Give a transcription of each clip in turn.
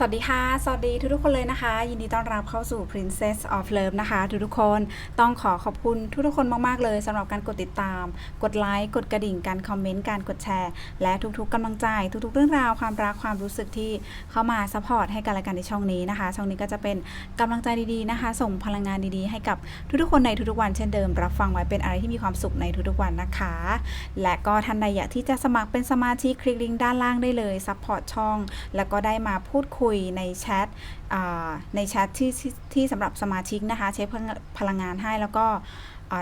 สวัสดีค่ะ สวัสดีทุกๆคนเลยนะคะ ยินดีต้อนรับเข้าสู่ Princess of Love นะคะ ทุกๆคนต้องขอขอบคุณทุกๆคนมากๆเลยสำหรับการกดติดตาม กดไลค์กดกระดิ่งการคอมเมนต์การกดแชร์ และทุกๆกำลังใจ ทุกๆ เรื่องราวความรักความรู้สึกที่เข้ามาซัพพอร์ตให้กันและกันในช่องนี้นะคะ ช่องนี้ก็จะเป็นกำลังใจดีๆนะคะ ส่งพลังงานดีๆ ให้กับทุกๆคนในทุกๆวันเช่นเดิม รับฟังไว้เป็นอะไรที่มีความสุขในทุกๆวันนะคะ และก็ท่านใดอยากที่จะสมัครเป็นสมาชิกคลิกลิงก์ด้านล่างได้เลยซัพพอร์ตช่อง แล้วก็ได้มาพูดคุยในแชทในแชทที่ที่สำหรับสมาชิกนะคะใช้พลังงานให้แล้วก็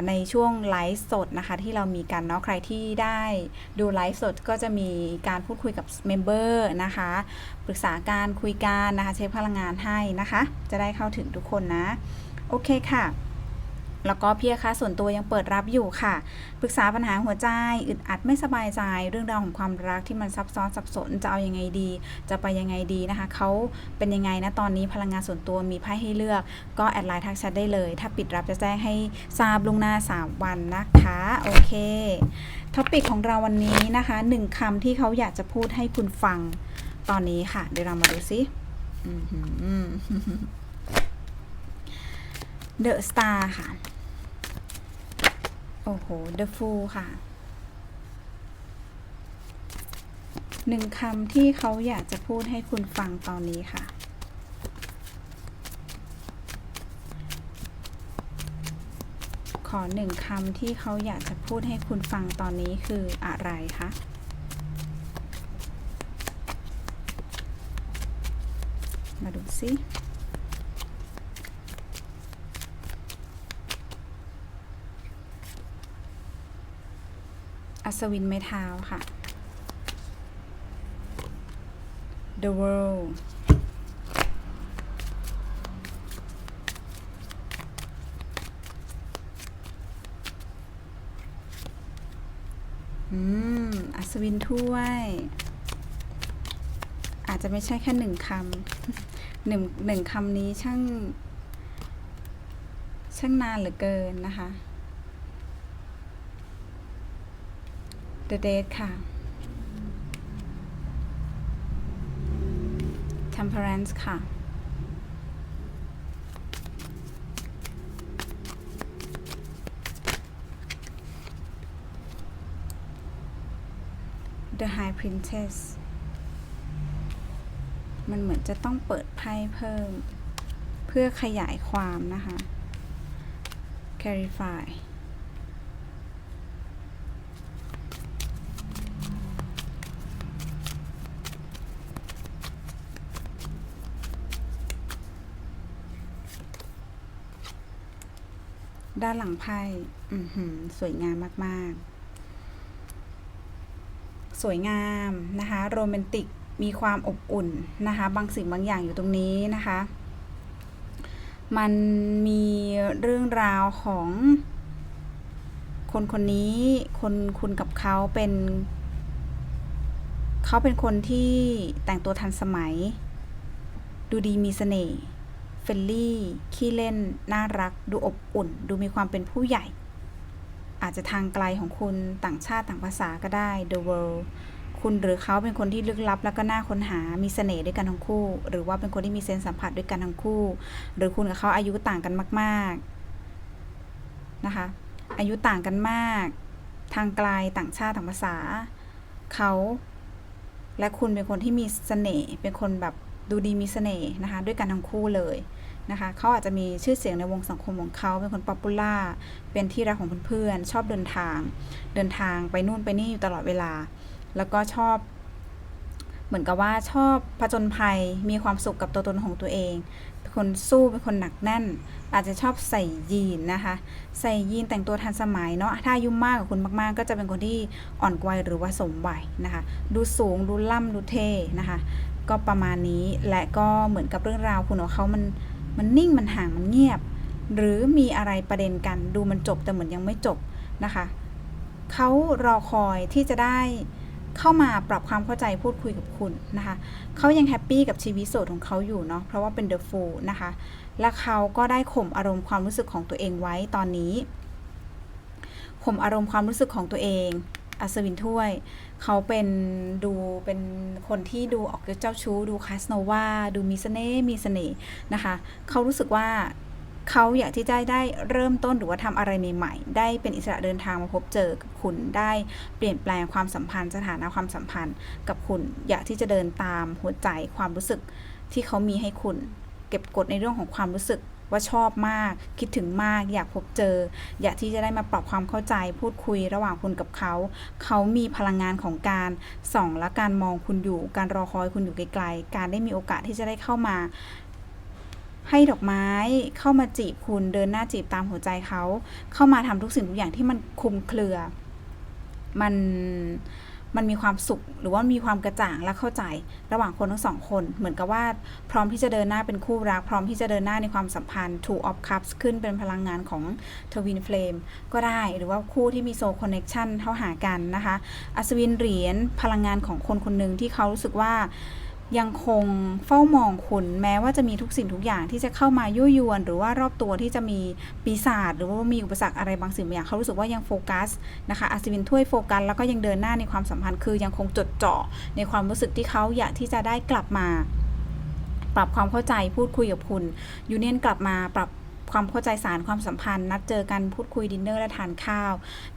ในช่วงไลฟ์สดนะคะที่เรามีกันเนาะใครที่ได้ดูไลฟ์สดก็จะมีการพูดคุยกับเมมเบอร์นะคะปรึกษาการคุยกันนะคะใช้พลังงานให้นะคะ จะได้เข้าถึงทุกคนนะ โอเคค่ะ แล้วก็เพี่าคะส่วนตัวยังเปิดรับอยู่ค่ะ ปรึกษาปัญหาหัวใจอึดอัดไม่สบายใจ เรื่องราวของความรักที่มันซับซ้อนสับสนจะเอายังไงดี จะไปยังไงดีนะคะเขาเป็นยังไงนะตอนนี้พลังงานส่วนตัวมีไพ่ให้เลือก ก็แอดไลน์ทักแชทได้เลย ถ้าปิดรับจะแจ้งให้ทราบล่วงหน้า 3 วันนะคะโอเคท็อปิกของเราวันนี้นะคะหนึ่งคำที่เขาอยากจะพูดให้คุณฟังตอนนี้ค่ะ เดี๋ยวเรามาดูซิอื้อหือ The Star ค่ะ โอ้โห The Fool ค่ะหนึ่งคำที่เขาอยากจะพูดให้คุณฟังตอนนี้ค่ะ ขอหนึ่งคำที่เขาอยากจะพูดให้คุณฟังตอนนี้คืออะไรคะมาดูสิ อัศวินไม้เท้าค่ะ The World อืม อัศวินถ้วย อาจจะไม่ใช่แค่หนึ่งคำหนึ่งหนึ่งคำนี้ช่าง ช่างนานเหลือเกินนะคะ The Date ค่ะ Temperance ค่ะ The High Princess มันเหมือนจะต้องเปิดไพ่เพิ่ม เพื่อขยายความนะคะ Clarify ด้านหลังไพ่สวยงามมาก ๆ สวยงามนะคะ โรแมนติก มีความอบอุ่นนะคะ บางสิ่งบางอย่างอยู่ตรงนี้นะคะ มันมีเรื่องราวของ คนคนนี้ คนคุณกับเขาเป็น เขาเป็นคนที่แต่งตัวทันสมัย ดูดีมีเสน่ห์ เฟรนลี่ ขี้เล่น น่ารัก ดูอบอุ่น ดูมีความเป็นผู้ใหญ่ อาจจะทางไกลของคุณต่างชาติต่างภาษาก็ได้ The World คุณหรือเขาเป็นคนที่ลึกลับ แล้วก็น่าค้นหา มีเสน่ห์ด้วยกันทั้งคู่ หรือว่าเป็นคนที่มีเซนส์สัมผัสด้วยกันทั้งคู่ หรือคุณกับเขาอายุต่างกันมากๆนะคะ อายุต่างกันมาก ทางไกลต่างชาติต่างภาษา เขา และคุณเป็นคนที่มีเสน่ห์ เป็นคนแบบ ดูดีมีเสน่ห์นะคะ ด้วยกันทั้งคู่เลยนะคะเขาอาจจะมีชื่อเสียงในวงสังคมของเขาเป็นคนป๊อปปูล่าเป็นที่รักของเพื่อนๆชอบเดินทาง เดินทางไปนู่นไปนี่อยู่ตลอดเวลา แล้วก็ชอบ เหมือนกับว่าชอบผจญภัยมีความสุขกับตัวตนของตัวเองเป็นคนสู้เป็นคนหนักแน่น อาจจะชอบใส่ยีนนะคะ ใส่ยีนแต่งตัวทันสมัยเนาะถ้าอายุมากกว่าคุณมากๆ ก็จะเป็นคนที่อ่อนกวัยหรือว่าสมวัยนะคะ ดูสูงดูล่ำดูเท่นะคะ ก็ประมาณนี้และก็เหมือนกับเรื่องราวคุณของเขามันมันนิ่งมันห่างมันเงียบ หรือมีอะไรประเด็นกันดูมันจบแต่เหมือนยังไม่จบนะคะเขารอคอยที่จะได้เข้ามาปรับความเข้าใจพูดคุยกับคุณนะคะเขายังแฮปปี้กับชีวิตโสดของเขาอยู่เนาะเพราะว่าเป็นเดอะฟูลนะคะ และเขาก็ได้ข่มอารมณ์ความรู้สึกของตัวเองไว้ตอนนี้ข่มอารมณ์ความรู้สึกของตัวเอง อัศวินถ้วย เขาเป็นดูเป็นคนที่ดูออกเจ้าชู้ ดูคาสโนวาดูมีเสน่ห์มีเสน่ห์นะคะ เขารู้สึกว่าเขาอยากที่จะได้เริ่มต้นหรือว่าทำอะไรใหม่ๆ ได้เป็นอิสระเดินทางมาพบเจอกับคุณได้เปลี่ยนแปลงความสัมพันธ์ สถานะความสัมพันธ์กับคุณ อยากที่จะเดินตามหัวใจความรู้สึกที่เขามีให้คุณ เก็บกดในเรื่องของความรู้สึก ว่าชอบมาก คิดถึงมาก อยากพบเจอ อยากที่จะได้มาปรับความเข้าใจพูดคุยระหว่างคุณกับเขา เขามีพลังงานของการส่องและการมองคุณอยู่ การรอคอยคุณอยู่ไกลๆ การได้มีโอกาสที่จะได้เข้ามา ให้ดอกไม้เข้ามาจีบคุณเดินหน้าจีบตามหัวใจเขา เข้ามาทำทุกสิ่งทุกอย่างที่มันคุมเครือ มัน มันมีความสุขหรือว่ามีความกระจ่างและเข้าใจ ระหว่างคนทั้งสองคน เหมือนกับว่าพร้อมที่จะเดินหน้าเป็นคู่รัก พร้อมที่จะเดินหน้าในความสัมพันธ์ Two of Cups ขึ้นเป็นพลังงานของ Twin Flame ก็ได้หรือว่าคู่ที่มีโซ Connection เข้าหากันนะคะ อัศวินเหรียญพลังงานของคนคนหนึ่งที่เขารู้สึกว่า ยังคงเฝ้ามองคุณแม้ว่าจะมีทุกสิ่งทุกอย่างที่จะเข้ามายั่วยวน หรือว่ารอบตัวที่จะมีปีศาจหรือว่ามีอุปสรรคอะไรบางสิ่งบางอย่างเขารู้สึกว่ายังโฟกัสนะคะอัศวินถ้วยโฟกัสแล้วก็ยังเดินหน้าในความสัมพันธ์คือยังคงจดจ่อในความรู้สึกที่เขาอยากที่จะได้กลับมา ปรับความเข้าใจพูดคุยกับคุณยูเนียนกลับมาปรับ ความเข้าใจสารความสัมพันธ์ นัดเจอกันพูดคุยดินเนอร์และทานข้าว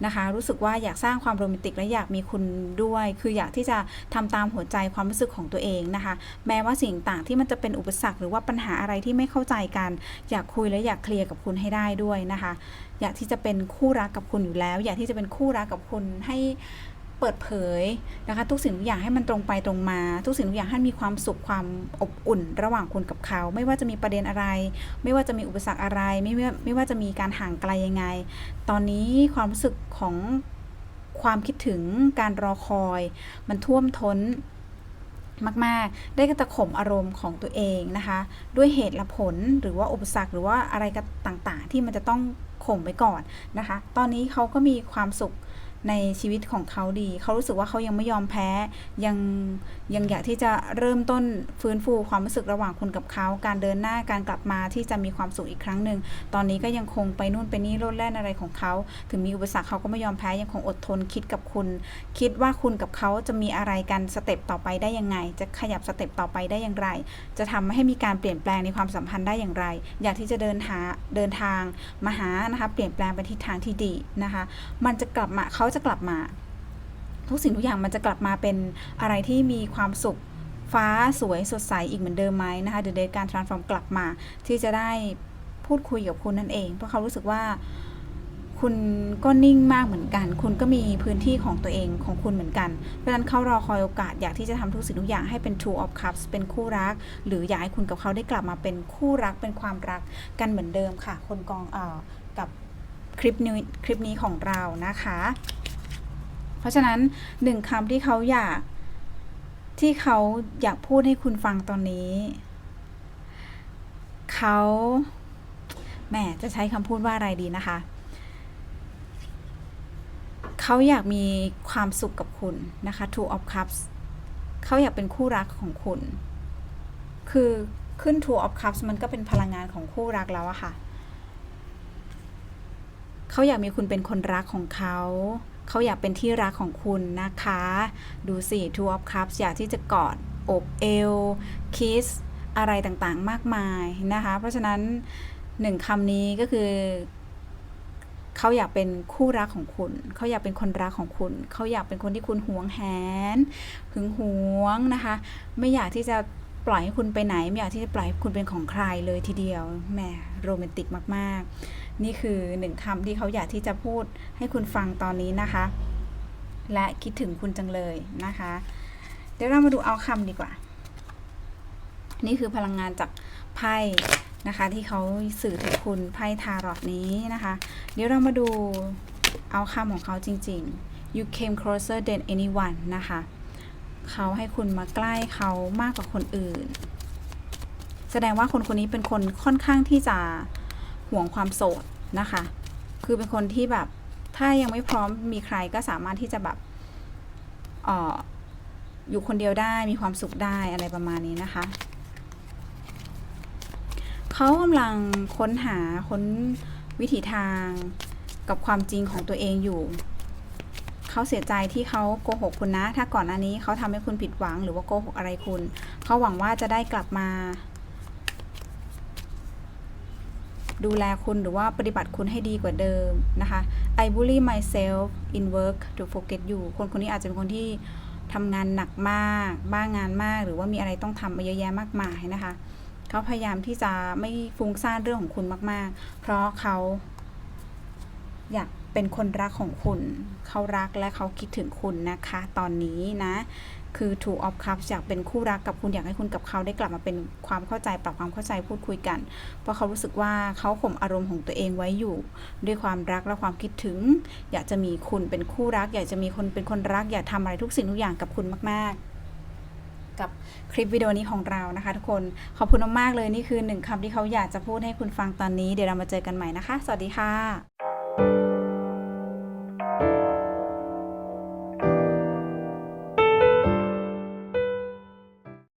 นะคะ รู้สึกว่าอยากสร้างความโรแมนติกและอยากมีคุณด้วย คืออยากที่จะทำตามหัวใจความรู้สึกของตัวเองนะคะ แม้ว่าสิ่งต่างที่มันจะเป็นอุปสรรคหรือว่าปัญหาอะไรที่ไม่เข้าใจกัน อยากคุยและอยากเคลียร์กับคุณให้ได้ด้วยนะคะ อยากที่จะเป็นคู่รักกับคุณอยู่แล้ว อยากที่จะเป็นคู่รักกับคุณให้ เปิดเผยนะคะ ทุกสิ่งทุกอย่างให้มันตรงไปตรงมา ทุกสิ่งทุกอย่างให้มีความสุขความอบอุ่น ระหว่างคุณกับเขา ไม่ว่าจะมีประเด็นอะไร ไม่ว่าจะมีอุปสรรคอะไร ไม่ว่าไม่ว่าจะมีการห่างไกลยังไง ตอนนี้ความรู้สึกของความคิดถึงการรอคอย มันท่วมท้นมาก ๆ ได้กระตะข่มอารมณ์ของตัวเองนะคะ ด้วยเหตุและผลหรือว่าอุปสรรคหรือว่าอะไรก็ต่างๆ ที่มันจะต้องข่มไว้ก่อนนะคะ ตอนนี้เขาก็มีความสุข ในชีวิตของเขาดี เขารู้สึกว่าเขายังไม่ยอมแพ้ ยังยังอยากที่จะเริ่มต้นฟื้นฟูความรู้สึกระหว่างคุณกับเขา การเดินหน้าการกลับมาที่จะมีความสุขอีกครั้งหนึ่ง ตอนนี้ก็ยังคงไปนู่นไปนี่โลดแล่นอะไรของเขา ถึงมีอุปสรรคเขาก็ไม่ยอมแพ้ ยังคงอดทนคิดกับคุณ คิดว่าคุณกับเขาจะมีอะไรกันสเต็ปต่อไปได้ยังไง จะขยับสเต็ปต่อไปได้อย่างไร จะทำให้มีการเปลี่ยนแปลงในความสัมพันธ์ได้อย่างไร อยากที่จะเดินหาเดินทางมาหานะคะ เปลี่ยนแปลงไปทิศทางที่ดีนะคะ มันจะกลับมาเขาจะกลับมา ทุกสิ่งทุกอย่างมันจะกลับมาเป็นอะไรที่มีความสุขฟ้าสวยสดใสอีกเหมือนเดิมไหมนะคะเดี๋ยวเดการ transform กลับมา ที่จะได้พูดคุยกับคุณนั่นเอง เพราะเขารู้สึกว่าคุณก็นิ่งมากเหมือนกัน คุณก็มีพื้นที่ของตัวเองของคุณเหมือนกัน เพราะฉะนั้นเขารอคอยโอกาสอยากที่จะทำทุกสิ่งทุกอย่างให้เป็น two of cups เป็นคู่รัก หรืออยากให้คุณกับเขาได้กลับมาเป็นคู่รักเป็นความรักกันเหมือนเดิมค่ะ คนกองเอ่อกับคลิปนี้คลิปนี้ของเรานะคะ เพราะฉะนั้นหนึ่งคำที่เขาอยาก ที่เขาอยากพูดให้คุณฟังตอนนี้ เขาแหมจะใช้คำพูดว่าอะไรดีนะคะ เขาอยากมีความสุขกับคุณนะคะ Two of Cups เขาอยากเป็นคู่รักของคุณ คือขึ้น Two of Cups มันก็เป็นพลังงานของคู่รักแล้วอะค่ะ เขาอยากมีคุณเป็นคนรักของเขา เขาอยากเป็นที่รักของคุณนะคะ ดูสิ Two of Cups อยากที่จะกอดอบเอวคิสอะไรต่างๆมากมายนะคะ เพราะฉะนั้นหนึ่งคำนี้ก็คือเขาอยากเป็นคู่รักของคุณ เขาอยากเป็นคนรักของคุณ เขาอยากเป็นคนที่คุณหวงแหนหึงหวงนะคะ ไม่อยากที่จะปล่อยให้คุณไปไหน ไม่อยากที่จะปล่อยให้คุณเป็นของใครเลยทีเดียว แหมโรแมนติกมาก ๆ นี่คือหนึ่งคำที่เขาอยากที่จะพูดให้คุณฟังตอนนี้นะคะ และคิดถึงคุณจังเลยนะคะ เดี๋ยวเรามาดูเอาคำดีกว่า นี่คือพลังงานจากไพ่นะคะ ที่เขาสื่อถึงคุณไพ่ทารอตนี้นะคะ เดี๋ยวเรามาดูเอาคำของเขาจริง ๆ you came closer than anyone นะคะ เขาให้คุณมาใกล้เขามากกว่าคนอื่น แสดงว่าคนคนนี้เป็นคนค่อนข้างที่จะ ห่วงความโสดนะคะ คือเป็นคนที่แบบถ้ายังไม่พร้อมมีใครก็สามารถที่จะแบบเอออยู่คนเดียวได้มีความสุขได้อะไรประมาณนี้นะคะ เขากำลังค้นหาค้นวิถีทางกับความจริงของตัวเองอยู่ เขาเสียใจที่เขาโกหกคุณนะ ถ้าก่อนหน้านี้เขาทำให้คุณผิดหวังหรือว่าโกหกอะไรคุณ เขาหวังว่าจะได้กลับมา ดูแลคุณหรือว่าปฏิบัติคุณให้ดีกว่าเดิมนะคะ I bully myself in work to forget you คนคนนี้อาจจะเป็นคนที่ทำงานหนักมาก บ้างงานมาก หรือว่ามีอะไรต้องทำมาเยอะแยะมากมายนะคะ เขาพยายามที่จะไม่ฟุ้งซ่านเรื่องของคุณมาก ๆ เพราะเขาอยากเป็นคนรักของคุณ เขารักและเขาคิดถึงคุณนะคะ ตอนนี้นะ คือ Two of Cups อยากเป็นคู่รักกับคุณอยากให้คุณกับเขาได้กลับมาเป็นความเข้าใจปรับความเข้าใจพูดคุยกัน เพราะเขารู้สึกว่าเขาข่มอารมณ์ของตัวเองไว้อยู่ ด้วยความรักและความคิดถึง อยากจะมีคุณเป็นคู่รัก อยากจะมีคนเป็นคนรัก อยากทำอะไรทุกสิ่งทุกอย่างกับคุณมาก ๆกับคลิปวิดีโอนี้ของเรานะคะ ทุกคนขอบคุณมากๆเลยนี่คือหนึ่งคำที่เขาอยากจะพูดให้คุณฟังตอนนี้ เดี๋ยวเรามาเจอกันใหม่นะคะ สวัสดีค่ะ